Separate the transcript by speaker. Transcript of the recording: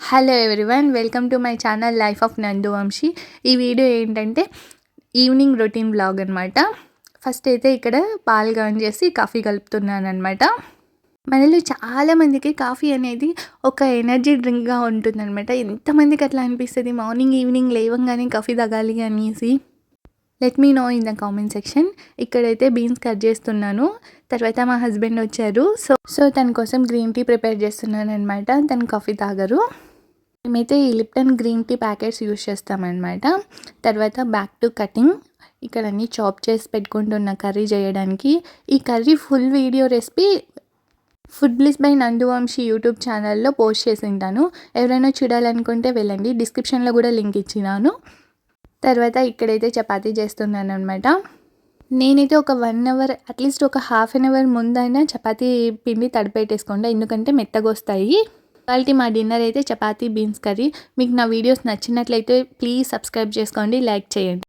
Speaker 1: Hello everyone welcome to my channel life of Nandu Vamshi ఈ video ఏంటంటే evening routine blog అనమాట first అయితే ఇక్కడ పాలు గాన్ చేసి కాఫీ కలుపుతున్నాను అనమాట మనలో చాలామందికి కాఫీ అనేది ఒక ఎనర్జీ డ్రింక్గా ఉంటుందన్నమాట. ఎంతమందికి అట్లా అనిపిస్తుంది? మార్నింగ్ ఈవినింగ్ లేవంగానే కాఫీ తాగాలి అనేసి. Let me know in the comment section ఇక్కడైతే బీన్స్ కట్ చేస్తున్నాను. తర్వాత మా హస్బెండ్ వచ్చారు. సో సో తన కోసం గ్రీన్ టీ ప్రిపేర్ చేస్తున్నాను అనమాట తను కాఫీ తాగరు. మేమైతే ఈ Lipton green tea packets use చేస్తామన్నమాట. తర్వాత బ్యాక్ టు కటింగ్. ఇక్కడ అన్ని చాప్ చేసి పెట్టుకుంటున్న కర్రీ చేయడానికి. ఈ curry full video recipe food bliss by Nanduvamshi YouTube ఛానల్లో పోస్ట్ చేసి ఉంటాను ఎవరైనా చూడాలనుకుంటే వెళ్ళండి. డిస్క్రిప్షన్లో కూడా లింక్ ఇచ్చినాను. తర్వాత ఇక్కడైతే చపాతీ చేస్తున్నాను అనమాట నేనైతే ఒక వన్ అవర్ అట్లీస్ట్ ఒక హాఫ్ అన్ అవర్ ముందైనా చపాతీ పిండి తడిపెట్టేసుకోండి ఎందుకంటే మెత్తగా వస్తాయి. క్వాలిటీ మా డిన్నర్ అయితే చపాతీ బీన్స్ కర్రీ. మీకు నా వీడియోస్ నచ్చినట్లయితే ప్లీజ్ సబ్స్క్రైబ్ చేసుకోండి లైక్ చేయండి.